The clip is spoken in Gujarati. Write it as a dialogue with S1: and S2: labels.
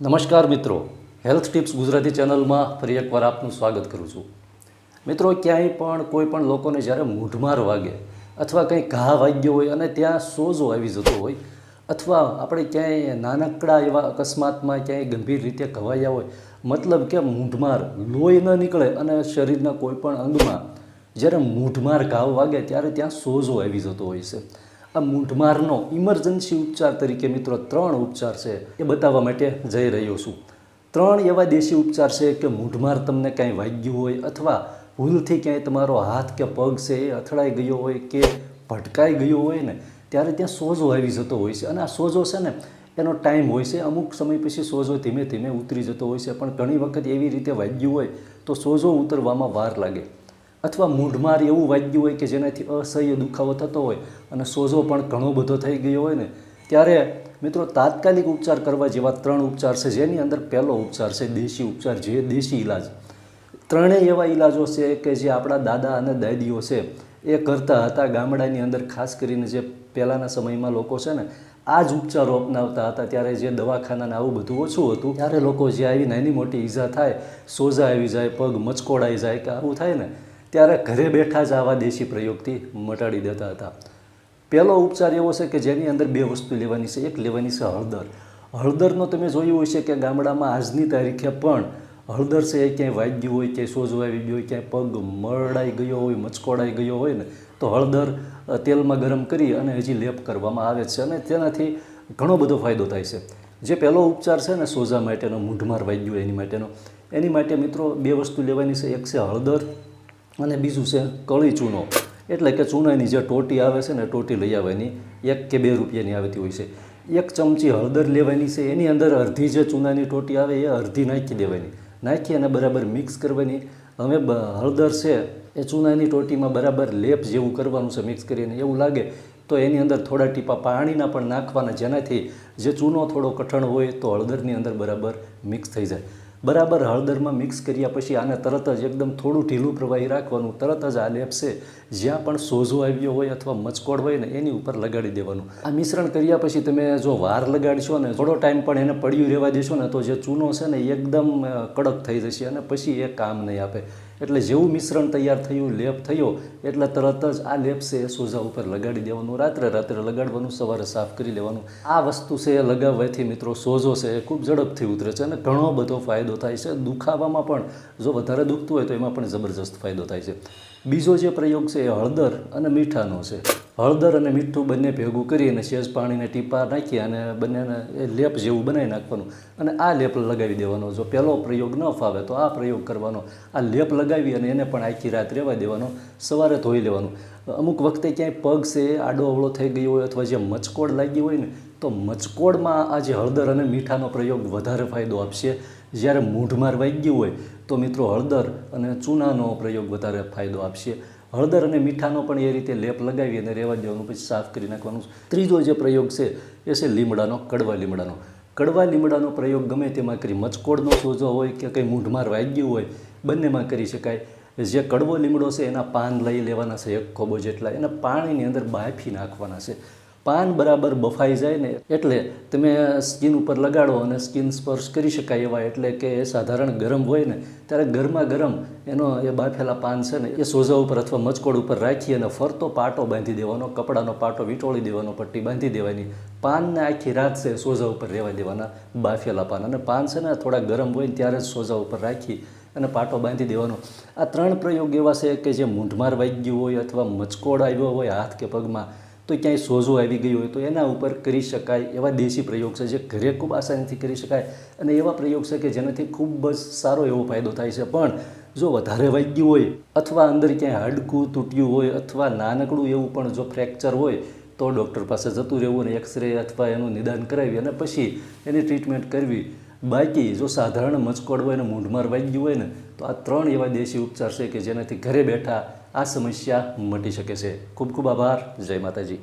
S1: નમસ્કાર મિત્રો. હેલ્થ ટિપ્સ ગુજરાતી ચેનલમાં ફરી એકવાર આપનું સ્વાગત કરું છું. મિત્રો, ક્યાંય પણ કોઈ પણ લોકોને જ્યારે મૂઢમાર વાગે અથવા કંઈ ઘા વાગ્યો હોય અને ત્યાં સોજો આવી જતો હોય અથવા આપણે ક્યાંય નાનકડા એવા અકસ્માતમાં ક્યાંય ગંભીર રીતે ઘવાયા હોય, મતલબ કે મૂઢમાર લોહી ન નીકળે અને શરીરના કોઈ પણ અંગમાં જ્યારે મૂઢમાર ઘાવ વાગે ત્યારે ત્યાં સોજો આવી જતો હોય છે. આ મૂંઢમારનો ઇમરજન્સી ઉપચાર તરીકે મિત્રો ત્રણ ઉપચાર છે એ બતાવવા માટે જઈ રહ્યો છું. ત્રણ એવા દેશી ઉપચાર છે કે મૂંઢમાર તમને કાંઈ વાગ્યું હોય અથવા ભૂલથી ક્યાંય તમારો હાથ કે પગ છે એ અથડાઈ ગયો હોય કે ભટકાઈ ગયો હોય ને, ત્યારે ત્યાં સોજો આવી જતો હોય છે. અને આ સોજો છે ને, એનો ટાઈમ હોય છે. અમુક સમય પછી સોજો ધીમે ધીમે ઉતરી જતો હોય છે. પણ ઘણી વખત એવી રીતે વાગ્યું હોય તો સોજો ઉતરવામાં વાર લાગે. અથવા મૂઢમાર એવું વાગ્યું હોય કે જેનાથી અસહ્ય દુખાવો થતો હોય અને સોજો પણ ઘણો બધો થઈ ગયો હોય ને, ત્યારે મિત્રો તાત્કાલિક ઉપચાર કરવા જેવા ત્રણ ઉપચાર છે. જેની અંદર પહેલો ઉપચાર છે દેશી ઉપચાર, જે દેશી ઈલાજ. ત્રણેય એવા ઈલાજો છે કે જે આપણા દાદા અને દાદીઓ છે, એ કરતા હતા ગામડાની અંદર, ખાસ કરીને જે પહેલાંના સમયમાં લોકો છે ને, આ જ ઉપચારો અપનાવતા હતા. ત્યારે જે દવાખાનાને આવું બધું ઓછું હતું, ત્યારે લોકો જે આવી નાની મોટી ઈજા થાય, સોજા આવી જાય, પગ મચકોડાઈ જાય કે આવું થાય ને ત્યારે ઘરે બેઠા જ આવા દેશી પ્રયોગથી મટાડી દેતા હતા. પહેલો ઉપચાર એવો છે કે જેની અંદર બે વસ્તુ લેવાની છે. એક લેવાની છે હળદર. હળદરનો તમે જોયું હોય છે કે ગામડામાં આજની તારીખે પણ હળદર છે, એ ક્યાંય વાગ્યું હોય, ક્યાંય સોજો આવી ગયો હોય, ક્યાંય પગ મરડાઈ ગયો હોય, મચકોડાઈ ગયો હોય ને, તો હળદર તેલમાં ગરમ કરી અને હજી લેપ કરવામાં આવે છે અને તેનાથી ઘણો બધો ફાયદો થાય છે. જે પહેલો ઉપચાર છે ને, સોજા માટેનો, મૂંઢમાર વાગ્યું એની માટેનો. એની માટે મિત્રો બે વસ્તુ લેવાની છે. એક છે હળદર અને બીજું છે કળી ચૂનો. એટલે કે ચૂનાની જે ટોટી આવે છે ને, ટોટી લઈ આવવાની, એક કે બે રૂપિયાની આવતી હોય છે. એક ચમચી હળદર લેવાની છે, એની અંદર અડધી જે ચૂનાની ટોટી આવે, એ અડધી નાખી દેવાની. નાખી અને બરાબર મિક્સ કરવાની. હવે હળદર છે, એ ચૂનાની ટોટીમાં બરાબર લેપ જેવું કરવાનું છે મિક્સ કરીને. એવું લાગે તો એની અંદર થોડા ટીપા પાણીના પણ નાખવાના, જેનાથી જે ચૂનો થોડો કઠણ હોય તો હળદરની અંદર બરાબર મિક્સ થઈ જાય. બરાબર હળદરમાં મિક્સ કર્યા પછી આને તરત જ એકદમ થોડું ઢીલું પ્રવાહી રાખવાનું, તરત જ આ લેપ છે, જ્યાં પણ સોજો આવ્યો હોય અથવા મચકોડ હોય ને એની ઉપર લગાડી દેવાનું. આ મિશ્રણ કર્યા પછી તમે જો વાર લગાડશો ને થોડો ટાઈમ પણ એને પડ્યું રહેવા દેશો ને તો જે ચૂનો છે ને એકદમ કડક થઈ જશે અને પછી એ કામ નહીં આપે. એટલે જેવું મિશ્રણ તૈયાર થયું, લેપ થયો, એટલે તરત જ આ લેપ છે એ સોજા ઉપર લગાડી દેવાનું, રાત્રે રાત્રે લગાડવાનું, સવારે સાફ કરી લેવાનું. આ વસ્તુ છે એ લગાવવાથી મિત્રો સોજો છે એ ખૂબ ઝડપથી ઉતરે છે અને ઘણો બધો ફાયદો થાય છે. દુખાવામાં પણ જો વધારે દુખતું હોય તો એમાં પણ જબરજસ્ત ફાયદો થાય છે. બીજો જે પ્રયોગ છે એ હળદર અને મીઠાનો છે. હળદર અને મીઠું બંને ભેગું કરી અને સેજ પાણીને ટીપા નાખી અને બંનેને એ લેપ જેવું બનાવી નાખવાનું અને આ લેપ લગાવી દેવાનો. જો પહેલો પ્રયોગ ન ફાવે તો આ પ્રયોગ કરવાનો. આ લેપ લગાવી અને એને પણ આખી રાત રહેવા દેવાનો. સવારે ધોઈ લેવાનું. અમુક વખતે ક્યાંય પગ છે, આડો અવળો થઈ ગયો હોય અથવા જે મચકોડ લાગી હોય ને, તો મચકોડમાં આ જે હળદર અને મીઠાનો પ્રયોગ વધારે ફાયદો આપશે. જ્યારે મૂઢમાર વાગ્યું હોય તો મિત્રો હળદર અને ચૂનાનો પ્રયોગ વધારે ફાયદો આપશે. હળદર અને મીઠાનો પણ એ રીતે લેપ લગાવી અને રહેવા દેવાનું પછી સાફ કરી નાખવાનું. ત્રીજો જે પ્રયોગ છે, એ છે લીમડાનો, કડવા લીમડાનો. કડવા લીમડાનો પ્રયોગ ગમે તેમાં કરી, મચકોડનો સોજો હોય કે કંઈ મૂઢમાર વાગ્યું હોય, બંનેમાં કરી શકાય. જે કડવો લીમડો છે, એના પાન લઈ લેવાના છે, એક ખોબો જેટલા. એને પાણીની અંદર બાફી નાખવાના છે. પાન બરાબર બફાઈ જાય ને એટલે તમે સ્કિન ઉપર લગાડો અને સ્કિન સ્પર્શ કરી શકાય એવા એટલે કે એ સાધારણ ગરમ હોય ને, ત્યારે ગરમા ગરમ એનો એ બાફેલા પાન છે ને, એ સોજા ઉપર અથવા મચકોડ ઉપર રાખી અને ફરતો પાટો બાંધી દેવાનો, કપડાનો પાટો વીંટોળી દેવાનો, પટ્ટી બાંધી દેવાની. પાનને આખી રાત છે સોજા ઉપર રહેવા દેવાના બાફેલા પાન. અને પાન છે ને થોડા ગરમ હોય ને ત્યારે જ સોજા ઉપર રાખી અને પાટો બાંધી દેવાનો. આ ત્રણ પ્રયોગ એવા છે કે જે મૂંઢમાર વાગ્યું હોય અથવા મચકોડ આવ્યો હોય હાથ કે પગમાં તો ક્યાંય સોજો આવી ગયો હોય તો એના ઉપર કરી શકાય એવા દેશી પ્રયોગ છે જે ઘરે ખૂબ આસાનીથી કરી શકાય અને એવા પ્રયોગ છે કે જેનાથી ખૂબ જ સારો એવો ફાયદો થાય છે. પણ જો વધારે વાગ્યું હોય અથવા અંદર ક્યાંય હાડકું તૂટ્યું હોય અથવા નાનકડું એવું પણ જો ફ્રેક્ચર હોય તો ડૉક્ટર પાસે જતું રહેવું અને એક્સરે અથવા એનું નિદાન કરાવી અને પછી એની ટ્રીટમેન્ટ કરવી. બાકી જો સાધારણ મચકોડ હોય અને મૂંઢમાર વાગ્યું હોય ને તો આ ત્રણ એવા દેશી ઉપચાર છે કે જેનાથી ઘરે બેઠા આ સમસ્યા મટી શકે છે. ખૂબ ખૂબ આભાર. જય માતાજી.